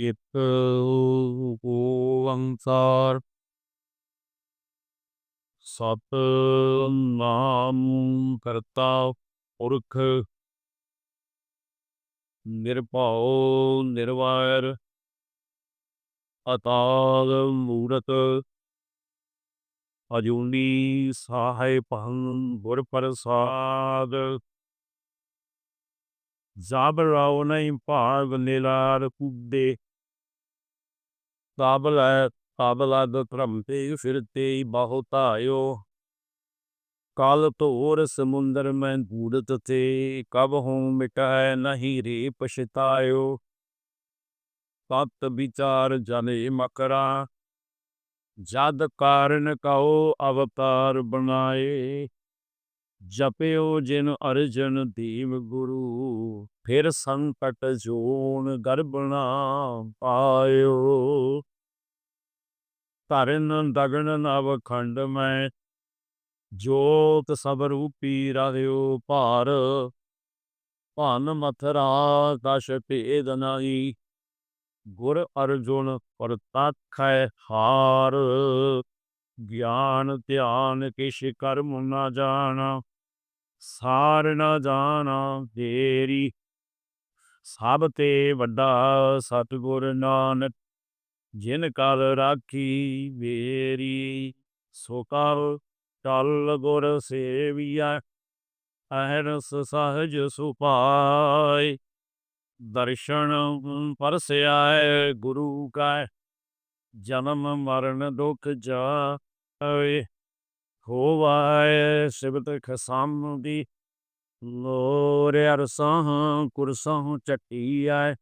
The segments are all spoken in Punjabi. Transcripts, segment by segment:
ਇਕ ਓੰਕਾਰ ਸਤਿਨਾਮ ਕਰਤਾ ਪੁਰਖ ਨਿਰਭਉ ਨਿਰਵੈਰ ਅਕਾਲ ਮੂਰਤ ਅਜੂਨੀ ਸਾਹਿਬੰ ਗੁਰ ਪ੍ਰਸਾਦ ਜਬ ਰਾਉ ਨਹੀਂ ਭਾਗ ਨਿਲਾਰ ਕੁੱਦੇ ਕਾਬਲ ਕਾਬਲਾ ਧਰਮ ਤੇ ਫਿਰਤੇ ਬਹੁਤ ਆਇਓ। ਕਾਲ ਤੋਰ ਸਮੁੰਦਰ ਮੈਂ ਬੂੜਤ ਤੇ, ਕਬ ਹੂੰ ਮਿਟਾਇ ਨਹੀਂ ਰੇ ਪਛਤਾਇਓ। ਤਤ ਵਿਚਾਰ ਜਨੇ ਮਕਰਾ, ਜਦ ਕਾਰਨ ਕਉ ਅਵਤਾਰ ਬਣਾਏ। ਜਪਿਓ ਜਿਨ ਅਰਜਨ ਦੀਵ ਗੁਰੂ, ਫਿਰ ਸੰਕਟ ਜੋਨ ਗਰਬਣਾ ਪਾਇਓ। ਧਰਨ ਦਗਨ ਨਵ ਖੰਡ ਮੈਂ, ਜੋਤ ਸਭ ਰੂਪੀ ਰਹਿਓ ਭਾਰ। ਭਨ ਮਥਰਾ ਦਸ਼ ਭੇਦ ਨਾਈ ਗੁਰ ਅਰਜੁਨ ਪਰਤਖੈ ਹਾਰ। ਗਿਆਨ ਧਿਆਨ ਕਿਛ ਕਰਮ ਨਾ ਜਾਣਾ, ਸਾਰ ਨਾ ਜਾਣਾ ਤੇਰੀ ਸਭ ਤੇ ਵੱਡਾ ਸਤਿਗੁਰ ਨਾਨਕ ਜਿਨ ਕਲ ਰਾਖੀ ਮੇਰੀ, ਸੋ ਕਲ ਟਲ ਗੁਰ ਸੇਵੀਆ ਅਹਰਸ ਸਹਜ ਸੁਪਾਈ ਦਰਸ਼ਨ ਪਰਸਿਆਏ ਗੁਰੂ ਕਾ, ਜਨਮ ਮਰਨ ਦੁਖ ਜਾਏ। ਹੋਵਾਏ ਸਿਬਤ ਖਸਮ ਦੀ, ਲੋਰ ਅਰਸਾਂ ਕੁਰਸਾਂ ਆਏ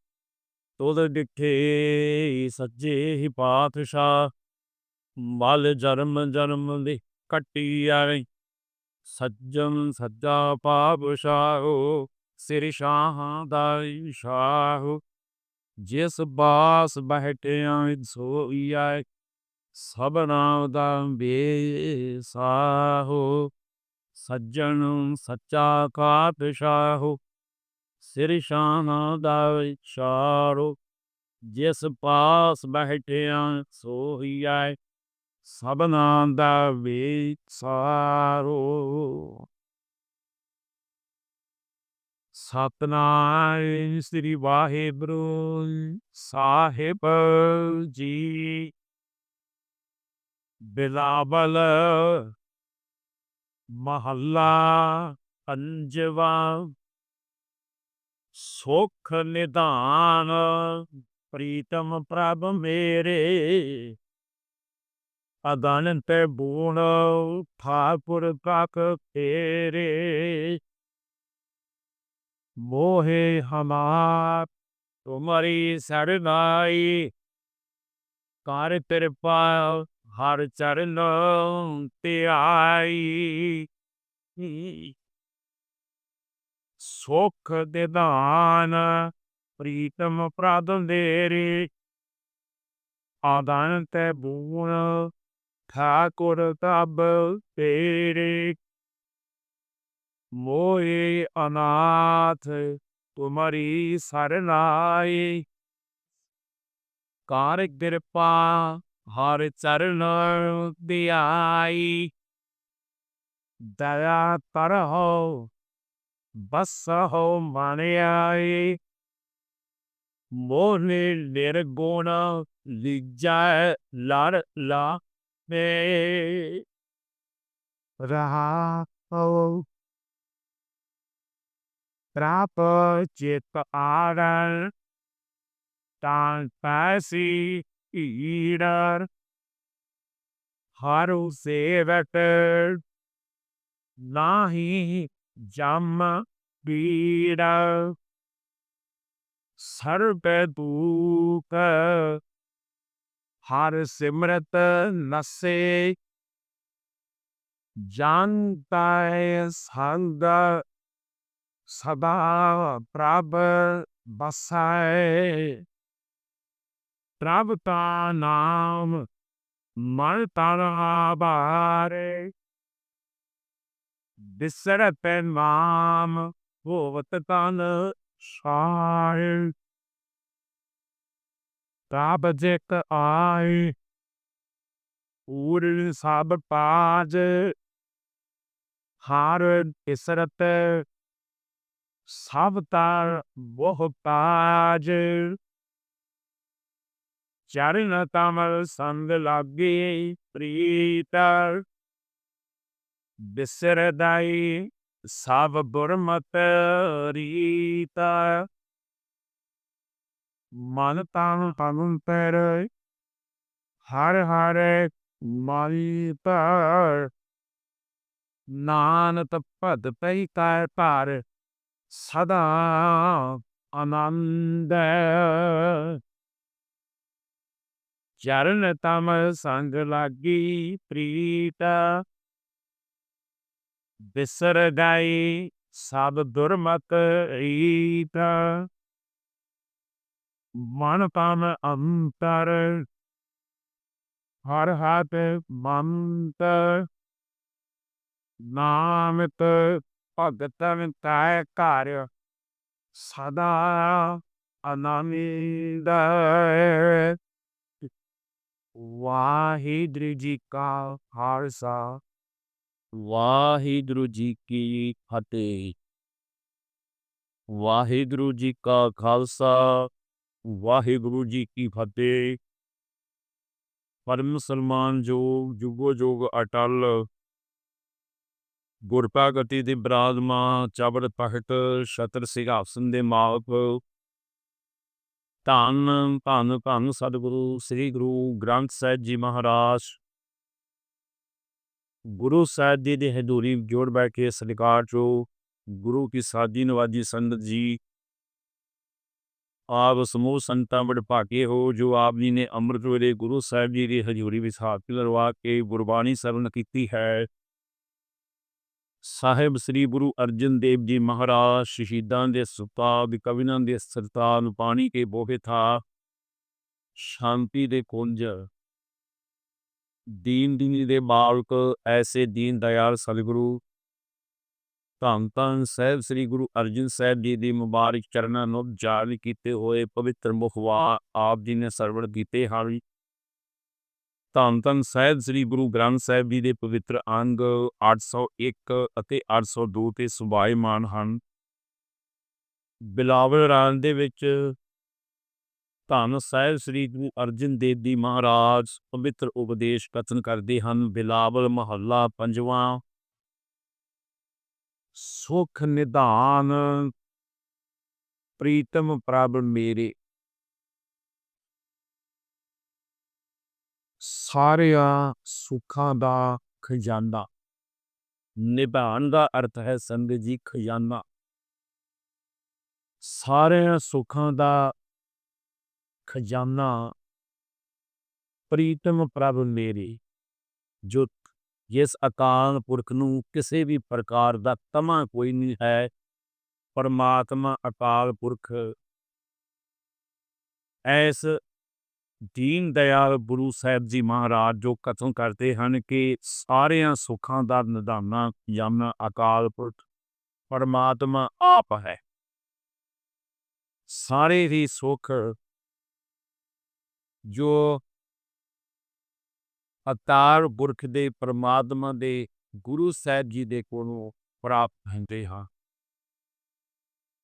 ਤੁਧ ਡਿਠੇ ਸੱਜੇ ਹੀ ਪਾਤਸ਼ਾਹ, ਮਲ ਜਨਮ ਜਨਮ ਦੀ ਕਟੀਐ ਸੱਜਣ ਸੱਜਾ ਪਾਪਸ਼ਾਹੋ ਸਿਰ ਸ਼ਾਹਾਂ ਦਾ ਸ਼ਾਹ ਜਿਸ ਬਾਸ ਬਹਿਟਿਆਂ ਆਏ, ਸਭਨਾ ਦਾ ਬੇਸਾਹੋ। ਸੱਜਣ ਸੱਚਾ ਕਾਤਸ਼ਾਹੋ ਸਿਰ ਸ਼ਾਹਾਂ ਦਾ ਵਿਚਾਰੋ ਜਿਸ ਪਾਸ ਬੈਠਿਆਂ ਸੋਹੀ ਆਏ, ਸਭਨਾ ਦਾ ਵਿਚਾਰੋ ਸਤਨਾਮ ਸ੍ਰੀ ਵਾਹਿਗੁਰੂ ਸਾਹਿਬ ਜੀ। ਬਿਲਾਵਲ ਮਹੱਲਾ ਪੰਜਵਾ ਸੁਖ ਨਿਧਾਨ, ਪ੍ਰੀਤਮ ਪ੍ਰਭ ਮੇਰੇ। ਅਦਾਨੰਤ ਬੂਣ ਠਾਕੁਰ ਕਾਕ ਤੇਰੇ। ਮੋਹੇ ਹਮਾਰ, ਤੁਮਰੀ ਸਰਨਾਈ ਕਰ ਕਿਰਪਾ ਹਰ ਚਰਨ ਤੇ ਆਈ ਸੁਖ ਦੇ ਦਾਨ, ਪ੍ਰੀਤਮ ਪ੍ਰਦ ਦੇਰੇ ਆਦਾਨ ਤੇ ਬੂਣ ਠਾਕੁਰ ਤਬ ਤੇਰੇ। ਮੋਏ ਅਨਾਥ, ਤੁਮਰੀ ਸਰਨਾਈ ਕਾਰ ਕਿਰਪਾ ਹਰ ਚਰਨ ਦਿਆਈ। ਦਇਆ ਕਰਹੁ ਬਸ ਹੋ ਮਨ ਆਈ ਮੋਨੇ ਨਿਰਗੁਣ ਲਿਜੈ ਲੜ ਲਾ ਮੇ ਰਹਾ ਹੋ ਪ੍ਰਾਪ ਚਿਤ ਆਰਨ ਤਾਂ ਪੈਸੀ ਜਮ ਬੀੜਾ ਸਰਬ ਦੂਕ ਹਰ ਸਿਮਰਤ ਨਸੇ। ਜਾਣਤਾ ਸੰਗ, ਸਦਾ ਪ੍ਰਭ ਬਸਾਏ ਪ੍ਰਭ ਕਾ ਨਾਮ, ਮਨ ਤਨ ਆਬਾਰੇ ਬਿਸਰਤ ਨਾਮ ਹੋਵਤ ਤਨ ਸਾਇ। ਤਬ ਜਿਤ ਆਏ ਪੂਰ ਸਭ ਪਾਜ। ਹਰ ਇਸਰਤ ਸਭ ਚਰਨ ਤਮਲ ਸੰਗ ਲਾਗੇ ਪ੍ਰੀਤਰ ਬਿਸਰਦਾਈ ਸਭ ਬੁਰਮਤ ਰੀਤਾ। ਮਨ ਤਨ ਤਨ ਪਰ ਹਰ ਹਰ ਮਨ ਪਰ ਨਾਨਕ ਭਦ ਪਈ ਕਰ ਪਰ ਸਦਾ ਆਨੰਦ। ਚਰਨ ਤਮ ਸੰਗ ਲਾਗੀ ਪ੍ਰੀਤਾ। ਬਿਸਰ ਗਈ ਸਭ ਦੁਰਮਤ ਰੀਤ। ਮਨ ਤਨ ਅੰਤਰ, ਹਰ ਹੱਥ ਮੰਤ। ਨਾਮਿਤ ਭਗਤਨ ਤੈ ਘਰ ਸਦਾ ਆਨੰਦ। ਵਾਹਿਗੁਰੂ ਜੀ ਕਾ ਖਾਲਸਾ। ਵਾਹਿਗੁਰੂ ਜੀ ਕੀ ਫਤਿਹ। ਵਾਹਿਗੁਰੂ ਜੀ ਕਾ ਖਾਲਸਾ, ਵਾਹਿਗੁਰੂ ਜੀ ਕੀ ਫਤਿਹ। ਪਰਮ ਸਨਮਾਨ ਜੋ ਜੁਗੋ ਜੋਗ ਅਟਲ। ਗੁਰਪਾਗਤੀ ਦੇ ਬਰਾਦਮਾ, ਚਬਰ ਪਖਟ ਛਤਰ ਸਿੰਘਾਸਨ ਦੇ ਮਾਲਕ। ਧੰਨ ਧੰਨ ਧੰਨ ਸਤਿਗੁਰੂ, ਸ੍ਰੀ ਗੁਰੂ ਗ੍ਰੰਥ ਸਾਹਿਬ ਜੀ ਮਹਾਰਾਜ। ਗੁਰੂ ਸਾਹਿਬ ਜੀ ਦੀ ਹਜ਼ੂਰੀ ਜੋੜ ਬੈਠ ਕੇ ਸਤਿਕਾਰ ਜੋ ਗੁਰੂ ਕੀ ਸਾਦੀ ਨਵਾਜੀ ਸੰਤ ਜੀ। ਆਪ ਸਮੂਹ ਸੰਤਾਂ ਬੜ ਭਾਗੇ ਹੋ, ਜੋ ਆਪ ਜੀ ਨੇ ਅੰਮ੍ਰਿਤ ਵੇਲੇ ਗੁਰੂ ਸਾਹਿਬ ਜੀ ਦੀ ਹਜ਼ੂਰੀ ਵਿੱਚ ਹਾਜ਼ਰੀ ਲਵਾ ਕੇ ਗੁਰਬਾਣੀ ਸਰਵਣ ਕੀਤੀ ਹੈ। ਸਾਹਿਬ ਸ੍ਰੀ ਗੁਰੂ ਅਰਜਨ ਦੇਵ ਜੀ ਮਹਾਰਾਜ ਸ਼ਹੀਦਾਂ ਦੇ ਸੁਤਾਬ ਕਵਿਨਾਂ ਦੇ ਸਰਤਾਨ ਪਾਣੀ ਕੇ ਬੋਹੇ ਥਾ, ਸ਼ਾਂਤੀ ਦੇ ਕੁੰਜ ਦੀਨ ਦੀ ਦੇ ਮਾਲਕ ਐਸੇ ਦੀਨ ਦਇਆਲ ਸਤਿਗੁਰੂ। ਧੰਨ ਧੰਨ ਸਾਹਿਬ ਸ੍ਰੀ ਗੁਰੂ ਅਰਜਨ ਸਾਹਿਬ ਜੀ ਦੀ ਮੁਬਾਰਕ ਚਰਨਾਂ ਨੂੰ ਜਾਰੀ ਕੀਤੇ ਹੋਏ ਪਵਿੱਤਰ ਮੁਖਵਾ ਆਪ ਜੀ ਨੇ ਸਰਵਣ ਕੀਤੇ ਹਨ। ਧੰਨ ਧੰਨ ਸਾਹਿਬ ਸ੍ਰੀ ਗੁਰੂ ਗ੍ਰੰਥ ਸਾਹਿਬ ਜੀ ਦੇ ਪਵਿੱਤਰ ਅੰਗ 801 ਅਤੇ 802 ਤੇ ਸੁਭਾਇਮਾਨ ਹਨ। ਬਿਲਾਵਲ ਰਾਨ ਦੇ ਵਿੱਚ ਧੰਨ ਸਾਹਿਬ ਸ੍ਰੀ ਗੁਰੂ ਅਰਜਨ ਦੇਵ ਜੀ ਮਹਾਰਾਜ, ਪਵਿੱਤਰ ਉਪਦੇਸ਼ ਕਥਨ ਕਰਦੇ ਹਨ, ਬਿਲਾਵਲ ਮਹੱਲਾ ਪੰਜਵਾਂ। ਸੁਖ ਨਿਧਾਨ ਪ੍ਰੀਤਮ ਪ੍ਰਭ ਮੇਰੇ। ਸਾਰਿਆਂ ਸੁੱਖਾਂ ਦਾ ਖਜ਼ਾਨਾ। ਨਿਭਾਣ ਦਾ ਅਰਥ ਹੈ ਸੰਗਤ ਜੀ ਖਜ਼ਾਨਾ। ਸਾਰਿਆਂ ਸੁੱਖਾਂ ਦਾ ਖਜ਼ਾਨਾ ਪ੍ਰੀਤਮ ਪ੍ਰਭ ਮੇਰੇ ਜੋ ਜਿਸ ਅਕਾਲ ਪੁਰਖ ਨੂੰ ਕਿਸੇ ਵੀ ਪ੍ਰਕਾਰ ਦਾ ਤਮਾ ਕੋਈ ਨਹੀਂ ਹੈ, ਪਰਮਾਤਮਾ ਅਕਾਲ ਪੁਰਖ। ਐਸ ਦੀਨ ਦਇਆਲ ਗੁਰੂ ਸਾਹਿਬ ਜੀ ਮਹਾਰਾਜ ਜੋ ਕਥਨ ਕਰਦੇ ਹਨ ਕਿ ਸਾਰਿਆਂ ਸੁੱਖਾਂ ਦਾ ਨਿਧਾਨਾ ਯਮ ਅਕਾਲ ਪੁਰਖ ਪਰਮਾਤਮਾ ਆਪ ਹੈ। ਸਾਰੇ ਹੀ ਸੁੱਖ ਜੋ ਅਤਾਰ ਪੁਰਖ ਦੇ ਪਰਮਾਤਮਾ ਦੇ ਗੁਰੂ ਸਾਹਿਬ ਜੀ ਦੇ ਕੋਲੋਂ ਪ੍ਰਾਪਤ ਹੁੰਦੇ ਹਾਂ।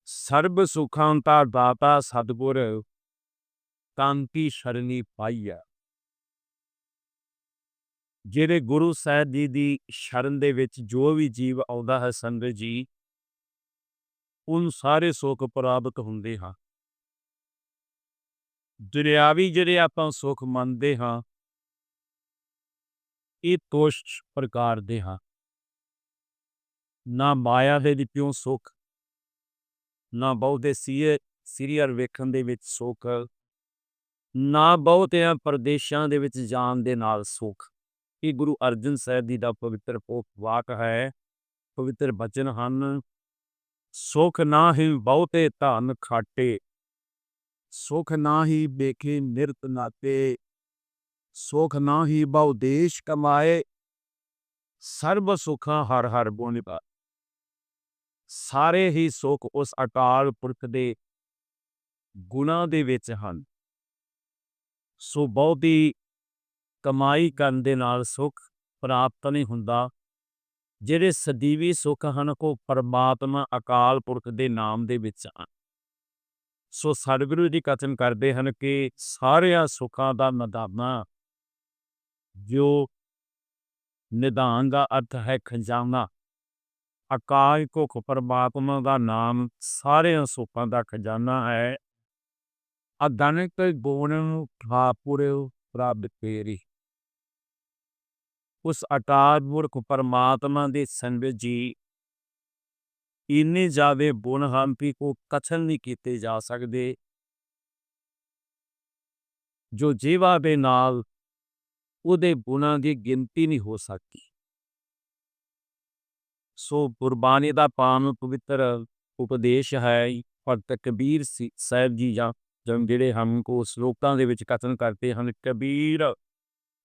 ਸਰਬ ਸੁਖਾਂ ਦਾ ਦਾਤਾ ਸਤਿਗੁਰ ਕਾਂਤੀ ਸ਼ਰਨੀ ਪਾਈਆ ਜਿਹੜੇ ਗੁਰੂ ਸਾਹਿਬ ਜੀ ਦੀ ਸ਼ਰਨ ਦੇ ਵਿੱਚ ਜੋ ਵੀ ਜੀਵ ਆਉਂਦਾ ਹੈ ਸੰਗਤ ਜੀ ਉਨ ਸਾਰੇ ਸੁੱਖ ਪ੍ਰਾਪਤ ਹੁੰਦੇ ਹਾਂ। ਦੁਨਿਆਵੀ ਜਿਹੜੇ ਆਪਾਂ ਸੁੱਖ ਮੰਨਦੇ ਹਾਂ ਇਹ ਤੋਸ਼ ਪ੍ਰਕਾਰ ਦੇ ਹਾਂ। ਨਾ ਮਾਇਆ ਦੇ ਵਿੱਚੋਂ ਸੁੱਖ, ਨਾ ਬਹੁਤੇ ਸੀਏ, ਸੀਰੀਅਲ ਵੇਖਣ ਦੇ ਵਿੱਚ ਸੁੱਖ, ਨਾ ਬਹੁਤਿਆਂ ਪ੍ਰਦੇਸ਼ਾਂ ਦੇ ਵਿੱਚ ਜਾਣ ਦੇ ਨਾਲ ਸੁੱਖ। ਇਹ ਗੁਰੂ ਅਰਜਨ ਸਾਹਿਬ ਜੀ ਦਾ ਪਵਿੱਤਰ ਪੋਖ ਵਾਕ ਹੈ, ਪਵਿੱਤਰ ਬਚਨ ਹਨ, ਸੁਖ ਨਾ ਹੀ ਬਹੁਤੇ ਧਨ ਖਾਟੇ। ਸੁਖ ਨਾ ਹੀ ਬੇਖੇ ਨਿਰਤ ਨਾਤੇ, ਸੁਖ ਨਾ ਹੀ ਬਹੁ ਦੇਸ਼ ਕਮਾਏ, ਸਰਬ ਸੁਖਾਂ ਹਰ ਹਰ ਬੋਨਿ ਪਾ ਸਾਰੇ ਹੀ ਸੁਖ ਉਸ ਅਕਾਲ ਪੁਰਖ ਦੇ ਗੁਣਾ ਦੇ ਵਿੱਚ ਹਨ। ਸੋ ਬਹੁਤੀ ਕਮਾਈ ਕਰਨ ਦੇ ਨਾਲ ਸੁੱਖ ਪ੍ਰਾਪਤ ਨਹੀਂ ਹੁੰਦਾ। ਜਿਹੜੇ ਸਦੀਵੀ ਸੁੱਖ ਹਨ ਕੋ ਪਰਮਾਤਮਾ ਅਕਾਲ ਪੁਰਖ ਦੇ ਨਾਮ ਦੇ ਵਿੱਚ ਹਨ। ਸੋ ਸਤਿਗੁਰੂ ਜੀ ਕਥਨ ਕਰਦੇ ਹਨ ਕਿ ਸਾਰਿਆਂ ਸੁੱਖਾਂ ਦਾ ਨਿਧਾਨਾ ਜੋ ਨਿਧਾਨ ਦਾ ਅਰਥ ਹੈ ਖਜ਼ਾਨਾ, ਅਕਾਲ ਪੁਰਖ ਪਰਮਾਤਮਾ ਦਾ ਨਾਮ ਸਾਰਿਆਂ ਸੁੱਖਾਂ ਦਾ ਖਜ਼ਾਨਾ ਹੈ। ਅਦਾਨਿਕ ਗੁਣ ਠਾਪੁਰ ਪ੍ਰਭ ਤੇਰੀ। ਉਸ ਅਕਾਲ ਪੁਰਖ ਪਰਮਾਤਮਾ ਦੇ ਸੰਗ ਜੀ ਇੰਨੇ ਜ਼ਿਆਦੇ ਬੁਣ ਹਨ ਕਿ ਕੋ ਕਥਨ ਨਹੀਂ ਕੀਤੇ ਜਾ ਸਕਦੇ। ਜੋ ਜੀਵਾ ਦੇ ਨਾਲ ਉਹਦੇ ਗੁਣਾਂ ਦੀ ਗਿਣਤੀ ਨਹੀਂ ਹੋ ਸਕਦੀ। ਸੋ ਗੁਰਬਾਣੀ ਦਾ ਪਾਣ ਪਵਿੱਤਰ ਉਪਦੇਸ਼ ਹੈ, ਭਗਤ ਕਬੀਰ ਸੀ- ਸਾਹਿਬ ਜੀ ਜਾਂ ਜਿਹੜੇ ਹਮ ਕੋ ਸ਼ਲੋਕਾਂ ਦੇ ਵਿੱਚ ਕਥਨ ਕਰਦੇ ਹਨ, ਕਬੀਰ,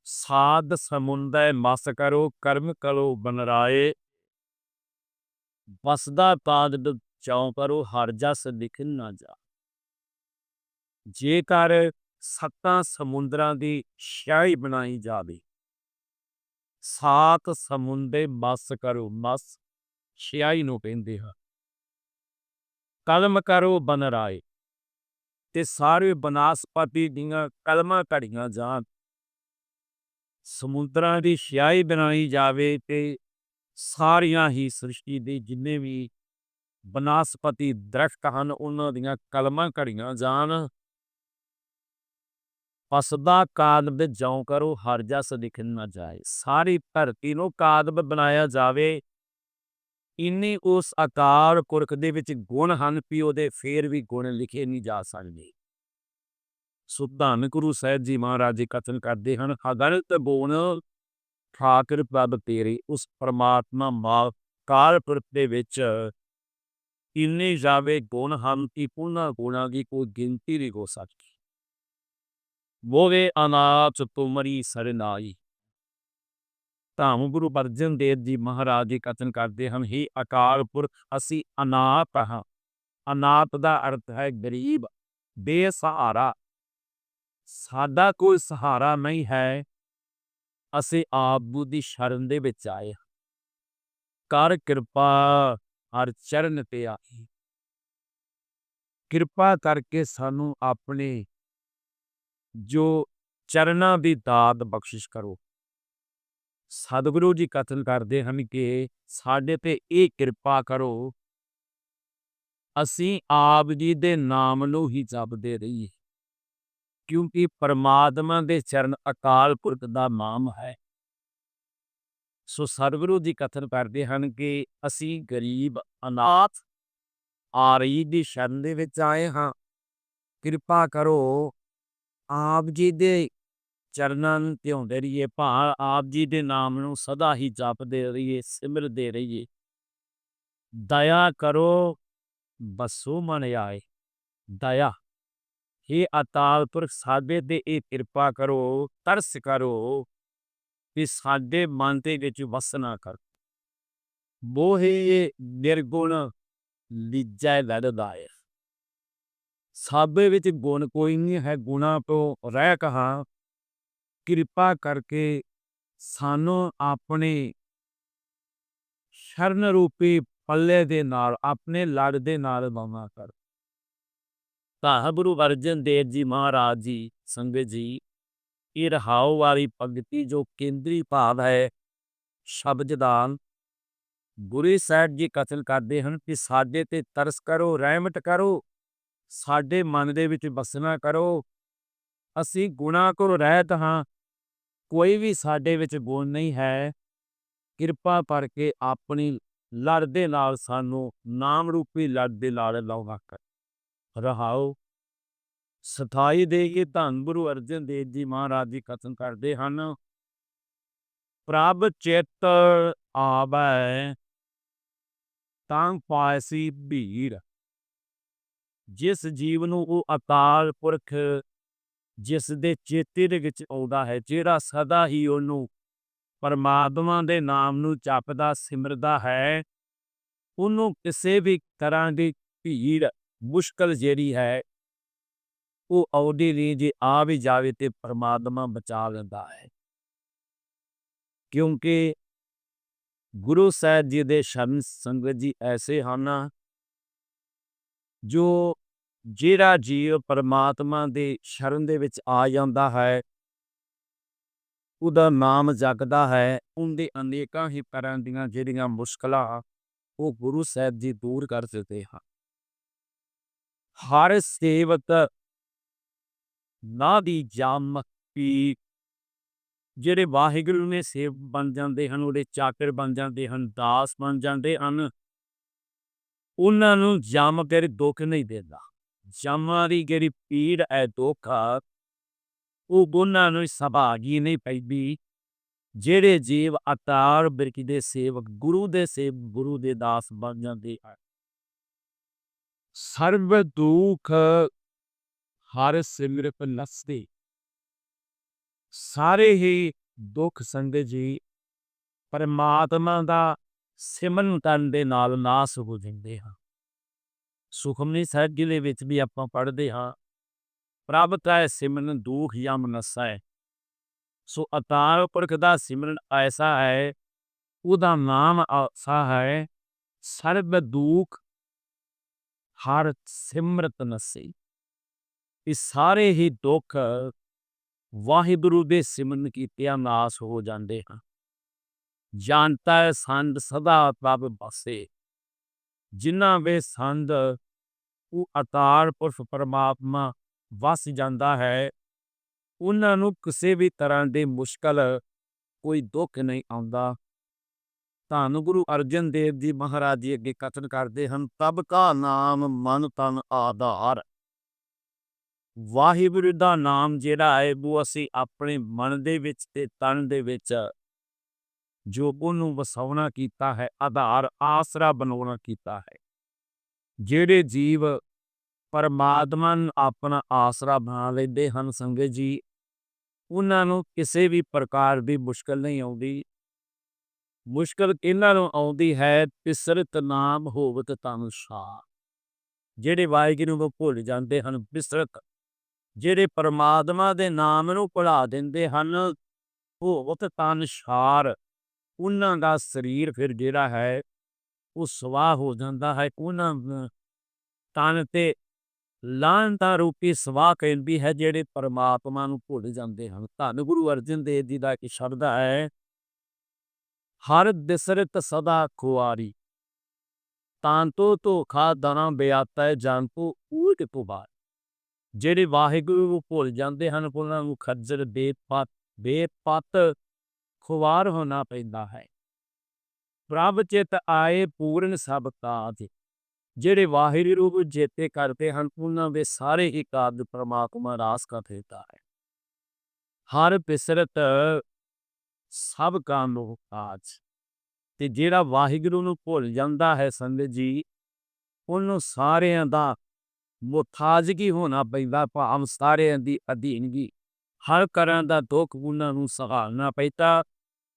ਸਾਧ ਸਮੁੰਦੈ ਮਸ ਕਰੋ, ਕਰਮ ਕਰੋ ਬਨਰਾਏ। ਵਸਦਾ ਤਾਜ ਚਾਉ ਕਰੋ ਹਰ ਜਸ ਦਿਖ ਨਾ ਜਾ। ਜੇਕਰ ਸੱਤਾਂ ਸਮੁੰਦਰਾਂ ਦੀ ਸ਼ਾਹੀ ਬਣਾਈ ਜਾਵੇ, ਸਾਤ ਸਮੁੰਦੇ ਮਸ ਕਰੋ ਮਸ ਸ਼ਿਆਈ ਨੂੰ ਕਹਿੰਦੇ ਹਾਂ ਕਲਮ ਕਰੋ ਬਨਰਾਏ, ਤੇ ਸਾਰੇ ਬਨਾਸਪਤੀ ਦੀਆਂ ਕਲਮਾਂ ਘੜੀਆਂ ਜਾਣ। ਸਮੁੰਦਰਾਂ ਦੀ ਸ਼ਿਆਈ ਬਣਾਈ ਜਾਵੇ ਤੇ ਸਾਰੀਆਂ ਹੀ ਸ੍ਰਿਸ਼ਟੀ ਦੇ ਜਿੰਨੇ ਵੀ ਬਨਾਸਪਤੀ ਦਰਖਤ ਹਨ, ਉਹਨਾਂ ਦੀਆਂ ਕਲਮਾਂ ਘੜੀਆਂ ਜਾਣ। ਫਸਦਾ ਕਾਦਬ ਜਉ ਕਰੋ, ਹਰ ਜਸ ਦਿਖ ਨਾ ਜਾਏ। ਸਾਰੀ ਧਰਤੀ ਨੂੰ ਕਾਦਬ ਬਣਾਇਆ ਜਾਵੇ। ਇੰਨੀ ਉਸ ਆਕਾਰ ਪੁਰਖ ਦੇ ਵਿੱਚ ਗੁਣ ਹਨ ਵੀ ਉਹਦੇ ਫੇਰ ਵੀ ਗੁਣ ਲਿਖੇ ਨਹੀਂ ਜਾ ਸਕਦੇ। ਸੁਧਾਨ ਗੁਰੂ ਸਾਹਿਬ ਜੀ ਮਹਾਰਾਜ ਜੀ ਕਥਨ ਕਰਦੇ ਹਨ ਅਗਨਤ ਬੋਨ ਠਾਕਰ ਪ੍ਰਭ ਤੇਰੇ, ਉਸ ਪਰਮਾਤਮਾ ਮਾ ਕਾਲ ਦੇ ਵਿੱਚ ਇੰਨੇ ਜਾਵੇ ਗੁਣ ਹਨ ਕਿ ਉਹਨਾਂ ਗੁਣਾਂ ਦੀ ਕੋਈ ਗਿਣਤੀ ਨਹੀਂ ਹੋ ਸਕਦੀ। ਵੋਵੇ ਅਨਾਥ ਤੁਮਰੀ ਸਰਨਾਈ। ਧਾਮ ਗੁਰੂ ਅਰਜਨ ਦੇਵ ਜੀ ਮਹਾਰਾਜ ਜੀ ਕਥਨ ਕਰਦੇ ਹਨ, ਹੀ ਅਕਾਲ ਪੁਰਖ, ਅਸੀਂ ਅਨਾਥ ਹਾਂ। ਅਨਾਥ ਦਾ ਅਰਥ ਹੈ ਗਰੀਬ, ਬੇਸਹਾਰਾ। ਸਾਡਾ ਕੋਈ ਸਹਾਰਾ ਨਹੀਂ ਹੈ। ਅਸੀਂ ਆਪ ਦੀ ਸ਼ਰਨ ਦੇ ਵਿੱਚ ਆਏ ਹਾਂ। ਕਰ ਕਿਰਪਾ ਹਰ ਚਰਨ ਤੇ ਆਈ। ਕਿਰਪਾ ਕਰਕੇ ਸਾਨੂੰ ਆਪਣੇ ਜੋ ਚਰਨਾਂ ਦੀ ਦਾਤ ਬਖਸ਼ਿਸ਼ ਕਰੋ। ਸਤਿਗੁਰੂ ਜੀ ਕਥਨ ਕਰਦੇ ਹਨ ਕਿ ਸਾਡੇ ਤੇ ਇਹ ਕਿਰਪਾ ਕਰੋ, ਅਸੀਂ ਆਪ ਜੀ ਦੇ ਨਾਮ ਨੂੰ ਹੀ ਜਪਦੇ ਰਹੀਏ। ਕਿਉਂਕਿ ਪਰਮਾਤਮਾ ਦੇ ਚਰਨ ਅਕਾਲ ਪੁਰਖ ਦਾ ਨਾਮ ਹੈ। ਸੋ ਸਤਿਗੁਰੂ ਜੀ ਕਥਨ ਕਰਦੇ ਹਨ ਕਿ ਅਸੀਂ ਗਰੀਬ, ਅਨਾਥ, ਆਰੀ ਦੀ ਸ਼ਰਨ ਦੇ ਵਿੱਚ ਆਏ ਹਾਂ। ਕਿਰਪਾ ਕਰੋ, ਆਪ ਜੀ ਦੇ ਚਰਨਾਂ ਨੂੰ ਧਿਆਉਂਦੇ ਰਹੀਏ ਭਾ ਆਪ ਜੀ ਦੇ ਨਾਮ ਨੂੰ ਸਦਾ ਹੀ ਜਪਦੇ ਰਹੀਏ, ਸਿਮਰਦੇ ਰਹੀਏ। ਦਇਆ ਕਰੋ, ਬਸੋ ਮਨ ਆਏ, ਦਇਆ हे ਅਕਾਲ ਪੁਰਖ ਸਾਡੇ ਤੇ ਇਹ ਕਿਰਪਾ ਕਰੋ ਤਰਸ ਕਰੋ ਕਿ ਸਾਡੇ ਮਨ ਦੇ ਵਿੱਚ ਵਸਣਾ ਕਰ ਮੋਹੇ ਨਿਰਗੁਣ ਲਿਜੈ ਲੜਦਾਇ ਸਾਬੇ ਵਿੱਚ ਗੁਣ ਕੋਈ ਨਹੀਂ ਹੈ ਗੁਣਾ ਤੋਂ ਰਹਿ ਕਹਾ ਕਿਰਪਾ ਕਰਕੇ ਸਾਨੂੰ ਆਪਣੇ ਸ਼ਰਨ ਰੂਪੀ ਪੱਲੇ ਦੇ ਨਾਲ ਆਪਣੇ ਲੜ ਦੇ ਨਾਲ ਬਾਵਾ ਕਰ ਤਾਂ ਗੁਰੂ ਅਰਜਨ ਦੇਵ ਜੀ ਮਹਾਰਾਜ ਜੀ, ਸੰਗਤ ਜੀ, ਇਹ ਰਹਾਉ ਵਾਲੀ ਪੰਕਤੀ ਜੋ ਕੇਂਦਰੀ ਭਾਵ ਹੈ, ਸ਼ਬਦ ਦਾਨ। ਗੁਰੂ ਸਾਹਿਬ ਜੀ ਕਥਨ ਕਰਦੇ ਹਨ ਕਿ ਸਾਡੇ ਤੇ ਤਰਸ ਕਰੋ, ਰਹਿਮਤ ਕਰੋ, ਸਾਡੇ ਮਨ ਦੇ ਵਿੱਚ ਬਸਣਾ ਕਰੋ। ਅਸੀਂ ਗੁਨਾਹ ਕੋਲ ਰਹਿਤ ਹਾਂ, ਕੋਈ ਵੀ ਸਾਡੇ ਵਿੱਚ ਗੁਣ ਨਹੀਂ ਹੈ। ਕਿਰਪਾ ਕਰਕੇ ਆਪਣੀ ਲੜ ਦੇ ਨਾਲ ਸਾਨੂੰ ਨਾਮ ਰੂਪੀ ਲੜ ਦੇ ਨਾਲ ਲਾਉਣਾ ਕਰ। ਰਹਾਓ। ਸਥਾਈ ਦੇ ਕੇ ਧੰਨ ਗੁਰੂ ਅਰਜਨ ਦੇਵ ਜੀ ਮਹਾਰਾਜ ਜੀ ਕਥਨ ਕਰਦੇ ਹਨ, ਪ੍ਰਭ ਚਿੱਤ ਆਵੈ ਤਾਂ ਪਾਇਸੀ ਭੀੜ ਜਿਸ ਜੀਵ ਨੂੰ ਉਹ ਅਕਾਲ ਪੁਰਖ, ਜਿਸ ਦੇ ਚੇਤੇ ਦੇ ਵਿੱਚ ਆਉਂਦਾ ਹੈ, ਜਿਹੜਾ ਸਦਾ ਹੀ ਉਹਨੂੰ ਪਰਮਾਤਮਾ ਦੇ ਨਾਮ ਨੂੰ ਜਪਦਾ, ਸਿਮਰਦਾ ਹੈ, ਉਹਨੂੰ ਕਿਸੇ ਵੀ ਤਰ੍ਹਾਂ ਦੀ ਭੀੜ ਮੁਸ਼ਕਲ ਜਿਹੜੀ ਹੈ, ਉਹ ਅਵਧੀ ਨਹੀਂ, ਜੇ ਆ ਵੀ ਜਾਵੇ ਤੇ ਪਰਮਾਤਮਾ ਬਚਾ ਲੈਂਦਾ ਹੈ। ਕਿਉਂਕਿ ਗੁਰੂ ਸਾਹਿਬ ਜੀ ਦੇ ਸ਼ਰਨ ਸੰਗਤ ਜੀ ਐਸੇ ਹਨ ਜੋ ਜਿਹੜਾ ਜੀਵ ਪਰਮਾਤਮਾ ਦੇ ਸ਼ਰਨ ਦੇ ਵਿੱਚ ਆ ਜਾਂਦਾ ਹੈ, ਉਹਦਾ ਨਾਮ ਜਗਦਾ ਹੈ, ਉਹਦੇ ਅਨੇਕਾਂ ਹੀ ਤਰ੍ਹਾਂ ਦੀਆਂ ਜਿਹੜੀਆਂ ਮੁਸ਼ਕਲਾਂ ਉਹ ਗੁਰੂ ਸਾਹਿਬ ਜੀ ਦੂਰ ਕਰ ਦਿੰਦੇ ਹਨ। ਹਰ ਸੇਵਕ ਨਾ ਦੀ ਜਮ ਪੀ ਜਿਹੜੇ ਵਾਹਿਗੁਰੂ ਨੇ ਸੇਵ ਬਣ ਜਾਂਦੇ ਹਨ, ਉਹਦੇ ਚਾਕਰ ਬਣ ਜਾਂਦੇ ਹਨ, ਦਾਸ ਬਣ ਜਾਂਦੇ ਹਨ, ਉਹਨਾਂ ਨੂੰ ਜਮ ਫਿਰ ਦੁੱਖ ਨਹੀਂ ਦਿੰਦਾ। ਜਮਾਂ ਦੀ ਜਿਹੜੀ ਪੀੜ ਹੈ, ਦੁੱਖ ਉਹ ਉਹਨਾਂ ਨੂੰ ਸਭਾਗੀ ਨਹੀਂ ਪੈਂਦੀ। ਜਿਹੜੇ ਜੀਵ ਅਤਾਰ ਬਿਰਕੀ ਦੇ ਸੇਵਕ, ਗੁਰੂ ਦੇ ਸੇਵ ਗੁਰੂ ਦੇ ਦਾਸ ਬਣ ਜਾਂਦੇ ਹਨ ਸਰਬ ਦੁੱਖ ਹਰ ਸਿਮਰਪ ਨਸਦੇ ਸਾਰੇ ਹੀ ਦੁੱਖ ਸੰਗਤ ਜੀ, ਪਰਮਾਤਮਾ ਦਾ ਸਿਮਰਨ ਕਰਨ ਦੇ ਨਾਲ ਨਾਸ ਹੋ ਜਾਂਦੇ ਹਾਂ। ਸੁਖਮਨੀ ਸਾਹਿਬ ਜੀ ਦੇ ਵਿੱਚ ਵੀ ਆਪਾਂ ਪੜ੍ਹਦੇ ਹਾਂ, ਪ੍ਰਭ ਕੈ ਸਿਮਰਨ ਦੁਖ ਯਮ ਨਸੈ ਸੋ ਅਤਾਰ ਪੁਰਖ ਦਾ ਸਿਮਰਨ ਐਸਾ ਹੈ, ਉਹਦਾ ਨਾਮ ਐਸਾ ਹੈ, ਸਰਬ ਦੁਖ ਹਰ ਸਿਮਰਤ ਨਸੀ ਇਹ ਸਾਰੇ ਹੀ ਦੁੱਖ ਵਾਹਿਗੁਰੂ ਦੇ ਸਿਮਰਨ ਕੀਤਿਆਂ ਨਾਸ ਹੋ ਜਾਂਦੇ ਹਨ। ਜਾਣਤਾ ਹੈ ਸੰਦ ਸਦਾ ਪ੍ਰਭ ਬਸੇ। ਜਿਨ੍ਹਾਂ ਵੇ ਸੰਦ ਉਹ ਅਤਾਰ ਪੁਰਖ ਪਰਮਾਤਮਾ ਵਸ ਜਾਂਦਾ ਹੈ ਉਹਨਾਂ ਨੂੰ ਕਿਸੇ ਵੀ ਤਰ੍ਹਾਂ ਦੀ ਮੁਸ਼ਕਲ ਕੋਈ ਦੁੱਖ ਨਹੀਂ ਆਉਂਦਾ। ਧੰਨ ਗੁਰੂ ਅਰਜਨ ਦੇਵ ਜੀ ਮਹਾਰਾਜ ਜੀ ਅੱਗੇ ਕਥਨ ਕਰਦੇ ਹਨ, ਤਬ ਕਾ ਨਾਮ ਮਨ ਤਨ ਆਧਾਰ। ਵਾਹਿਗੁਰੂ ਦਾ ਨਾਮ ਜਿਹੜਾ ਹੈ, ਉਹ ਅਸੀਂ ਆਪਣੇ ਮਨ ਦੇ ਵਿੱਚ ਤੇ ਤਨ ਦੇ ਵਿੱਚ ਜੋ ਉਹਨੂੰ ਵਸਾਉਣਾ ਕੀਤਾ ਹੈ, ਆਧਾਰ, ਆਸਰਾ ਬਣਾਉਣਾ ਕੀਤਾ ਹੈ। ਜਿਹੜੇ ਜੀਵ ਪਰਮਾਤਮਾ ਨੂੰ ਆਪਣਾ ਆਸਰਾ ਬਣਾ ਲੈਂਦੇ ਹਨ ਸੰਗਤ ਜੀ, ਉਹਨਾਂ ਨੂੰ ਕਿਸੇ ਵੀ ਪ੍ਰਕਾਰ ਦੀ ਮੁਸ਼ਕਲ ਨਹੀਂ ਆਉਂਦੀ। ਮੁਸ਼ਕਲ ਇਹਨਾਂ ਨੂੰ ਆਉਂਦੀ ਹੈ, ਬਿਸਰਤ ਨਾਮ ਹੋਵਤ ਤਨ ਸਾ। ਜਿਹੜੇ ਵਾਹਿਗੁਰੂ ਨੂੰ ਭੁੱਲ ਜਾਂਦੇ ਹਨ, ਬਿਸਰਤ। ਜਿਹੜੇ ਪਰਮਾਤਮਾ ਦੇ ਨਾਮ ਨੂੰ ਭੁਲਾ ਦਿੰਦੇ ਹਨ ਹੋਵਤ ਤਨ ਸਾਰ। ਉਹਨਾਂ ਦਾ ਸਰੀਰ ਫਿਰ ਜਿਹੜਾ ਹੈ, ਉਹ ਸਵਾਹ ਹੋ ਜਾਂਦਾ ਹੈ। ਉਹਨਾਂ ਤਨ ਤੇ ਲਾਂਤਾ ਰੂਪੀ ਸਵਾਹ ਕਹਿੰਦੀ ਹੈ, ਜਿਹੜੇ ਪਰਮਾਤਮਾ ਨੂੰ ਭੁੱਲ ਜਾਂਦੇ ਹਨ। ਧੰਨ ਗੁਰੂ ਅਰਜਨ ਦੇਵ ਜੀ ਦਾ ਇੱਕ ਸ਼ਬਦ ਹੈ ਹਰ ਦਿਸਰਤ ਸਦਾ ਖੁਆਰੀ। ਤਾਂਤੋ ਧੋਖਾ ਦਣਾ ਬਿਆਤਾ ਜੰਤੂ ਉਲਟ ਪੁਬਾਰ। ਜਿਹੜੇ ਵਾਹਿਗੁਰੂ ਨੂੰ ਭੁੱਲ ਜਾਂਦੇ ਹਨ, ਉਹਨਾਂ ਨੂੰ ਖੱਜਰ ਬੇਪਤ ਬੇਪਤ ਖੁਵਾਰ ਹੋਣਾ ਪੈਂਦਾ ਹੈ। ਪ੍ਰਭ ਚਿਤ ਆਏ ਪੂਰਨ ਸਭ ਕਾਜ। ਜਿਹੜੇ ਵਾਹਿਗੁਰੂ ਨੂੰ ਜੇਤੇ ਕਰਦੇ ਹਨ, ਉਹਨਾਂ ਦੇ ਸਾਰੇ ਹੀ ਕਾਰਜ ਪ੍ਰਮਾਤਮਾ ਰਾਸ ਕਰ ਦੇਤਾ ਹੈ। ਹਰ ਬਿਸਰਤ ਸਭ ਕਾ ਮੁਹਤਾਜ ਤੇ ਜਿਹੜਾ ਵਾਹਿਗੁਰੂ ਨੂੰ ਭੁੱਲ ਜਾਂਦਾ ਹੈ ਸੰਗਤ ਜੀ, ਉਹਨੂੰ ਸਾਰਿਆਂ ਦਾ ਮੁਤਾਜਗੀ ਹੋਣਾ ਪੈਂਦਾ, ਭਾਵ ਸਾਰਿਆਂ ਦੀ ਅਧੀਨਗੀ। ਹਰ ਕਰਨ ਦਾ ਦੁੱਖ ਉਹਨਾਂ ਨੂੰ ਸਹਾਰਨਾ ਪੈਂਦਾ,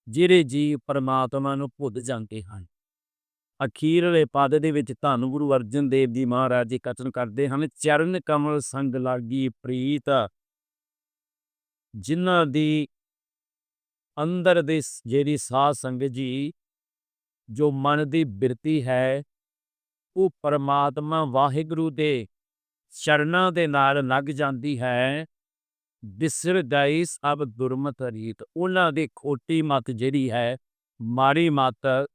ਜਿਹੜੇ ਜੀ ਪਰਮਾਤਮਾ ਨੂੰ ਭੁੱਲ ਜਾਂਦੇ ਹਨ। ਅਖੀਰਲੇ ਪਦ ਦੇ ਵਿੱਚ ਧੰਨ ਗੁਰੂ ਅਰਜਨ ਦੇਵ ਜੀ ਮਹਾਰਾਜ ਜੀ ਕਥਨ ਕਰਦੇ ਹਨ, ਚਰਨ ਕਮਲ ਸੰਗ ਲਾਗੀ ਪ੍ਰੀਤ, ਜਿਨ੍ਹਾਂ ਦੀ ਅੰਦਰ ਦੇ ਜਿਹੜੀ ਸਾਧ ਸੰਗਤ ਜੀ, ਜੋ ਮਨ ਦੀ ਬਿਰਤੀ ਹੈ, ਉਹ ਪਰਮਾਤਮਾ ਵਾਹਿਗੁਰੂ ਦੇ ਚਰਨਾਂ ਦੇ ਨਾਲ ਲੱਗ ਜਾਂਦੀ ਹੈ। ਬਿਸਰ ਗਈ ਸਭ ਦੁਰਮਤ ਰੀਤ। ਉਹਨਾਂ ਦੀ ਖੋਟੀ ਮਤ ਜਿਹੜੀ ਹੈ, ਮਾੜੀ ਮਤ,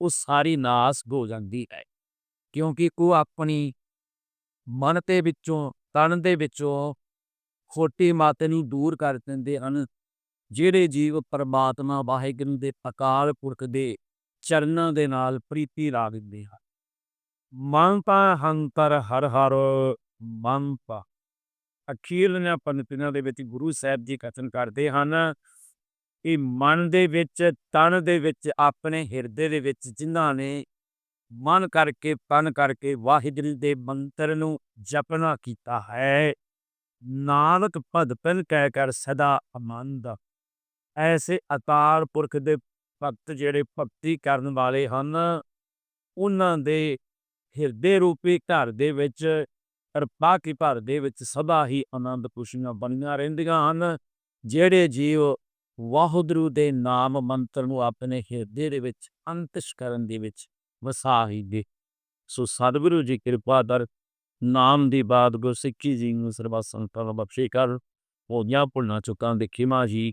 ਉਹ ਸਾਰੀ ਨਾਸ ਹੋ ਜਾਂਦੀ ਹੈ। ਕਿਉਂਕਿ ਉਹ ਆਪਣੀ ਮਨ ਦੇ ਵਿੱਚੋਂ, ਤਨ ਦੇ ਵਿੱਚੋਂ ਖੋਟੀ ਮਤ ਨੂੰ ਦੂਰ ਕਰ ਦਿੰਦੇ ਹਨ। ਜਿਹੜੇ ਜੀਵ ਪਰਮਾਤਮਾ ਵਾਹਿਗੁਰੂ ਦੇ ਅਕਾਲ ਪੁਰਖ ਦੇ ਚਰਨਾਂ ਦੇ ਨਾਲ ਪ੍ਰੀਤੀ ਰੱਖਦੇ ਹਨ। ਮਨ ਤਾਂ ਹੰਤਰ ਹਰ ਹਰ, ਮਨ ਪਾ ਅਖੀਰਲੀਆਂ ਪੰਕਤੀਆਂ ਦੇ ਵਿੱਚ ਗੁਰੂ ਸਾਹਿਬ ਜੀ ਕਥਨ ਕਰਦੇ ਹਨ ਕਿ ਮਨ ਦੇ ਵਿੱਚ, ਤਨ ਦੇ ਵਿੱਚ, ਆਪਣੇ ਹਿਰਦੇ ਦੇ ਵਿੱਚ ਜਿਨ੍ਹਾਂ ਨੇ ਮਨ ਕਰਕੇ, ਤਨ ਕਰਕੇ ਵਾਹਿਗੁਰੂ ਦੇ ਮੰਤਰ ਨੂੰ ਜਪਣਾ ਕੀਤਾ ਹੈ, ਨਾਨਕ ਭਗਤਨ ਕਹਿ ਕਰ ਸਦਾ ਅਮੰਦ ਐਸੇ ਅਤਾਰ ਪੁਰਖ ਦੇ ਭਗਤ ਜਿਹੜੇ ਭਗਤੀ ਕਰਨ ਵਾਲੇ ਹਨ, ਉਹਨਾਂ ਦੇ ਹਿਰਦੇ ਰੂਪੀ ਘਰ ਦੇ ਵਿੱਚ ਕਿਰਪਾ ਕੀ ਭਰ ਦੇ ਵਿੱਚ ਸਦਾ ਹੀ ਆਨੰਦ ਖੁਸ਼ੀਆਂ ਬਣੀਆਂ ਰਹਿੰਦੀਆਂ ਹਨ, ਜਿਹੜੇ ਜੀਵ ਵਾਹਿਗੁਰੂ ਦੇ ਨਾਮ ਮੰਤਰ ਨੂੰ ਆਪਣੇ ਹਿਰਦੇ ਦੇ ਵਿੱਚ ਅੰਤਿਸ਼ ਕਰਨ ਦੇ ਵਿੱਚ ਵਸਾ ਹੀ ਦੇ। ਸੋ ਸਤਿਗੁਰੂ ਜੀ ਕਿਰਪਾ ਦਰ, ਨਾਮ ਦੀ ਬਾਤ ਗੁਰਸਿੱਖੀ ਜੀ ਨੂੰ ਸਰਬੱਤ ਸੰਤਾਂ ਨੂੰ ਬਖਸ਼ੇ ਕਰ ਹੋਈਆਂ ਭੁੱਲਾਂ ਚੁੱਕਾਂ ਦੇ ਖਿਮਾ ਜੀ।